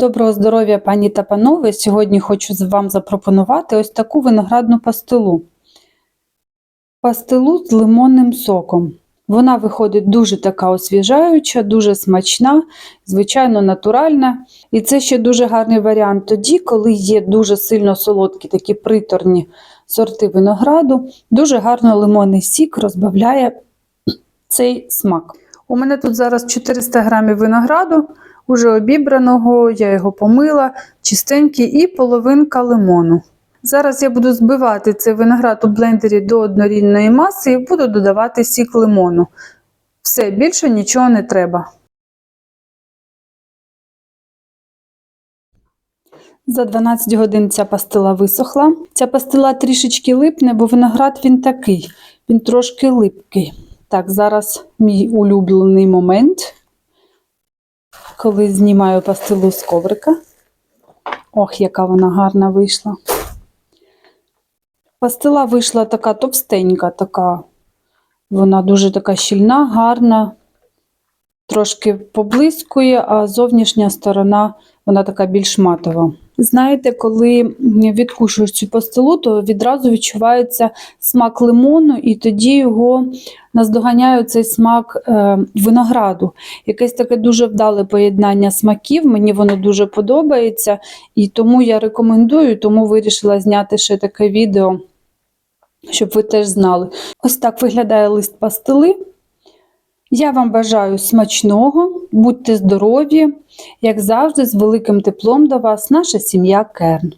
Доброго здоров'я, пані та панове! Сьогодні хочу вам запропонувати ось таку виноградну пастилу. Пастилу з лимонним соком. Вона виходить дуже така освіжаюча, дуже смачна, звичайно, натуральна. І це ще дуже гарний варіант тоді, коли є дуже сильно солодкі такі приторні сорти винограду. Дуже гарно лимонний сік розбавляє цей смак. У мене тут зараз 400 грамів винограду, уже обібраного, я його помила, чистенький, і половинка лимону. Зараз я буду збивати цей виноград у блендері до однорідної маси і буду додавати сік лимону. Все, більше нічого не треба. За 12 годин ця пастила висохла. Ця пастила трішечки липне, бо виноград він такий, він трошки липкий. Так, зараз мій улюблений момент, коли знімаю пастилу з коврика. Ох, яка вона гарна вийшла. Пастила вийшла така товстенька, така. Вона дуже така щільна, гарна, трошки поблискує, а зовнішня сторона вона така більш матова. Знаєте, коли відкушуєш цю пастилу, то відразу відчувається смак лимону, і тоді його наздоганяє цей смак е, винограду. Якесь таке дуже вдале поєднання смаків. Мені воно дуже подобається, і тому я рекомендую, тому вирішила зняти ще таке відео, щоб ви теж знали. Ось так виглядає лист пастили. Я вам бажаю смачного, будьте здорові, як завжди, з великим теплом до вас, наша сім'я Керн.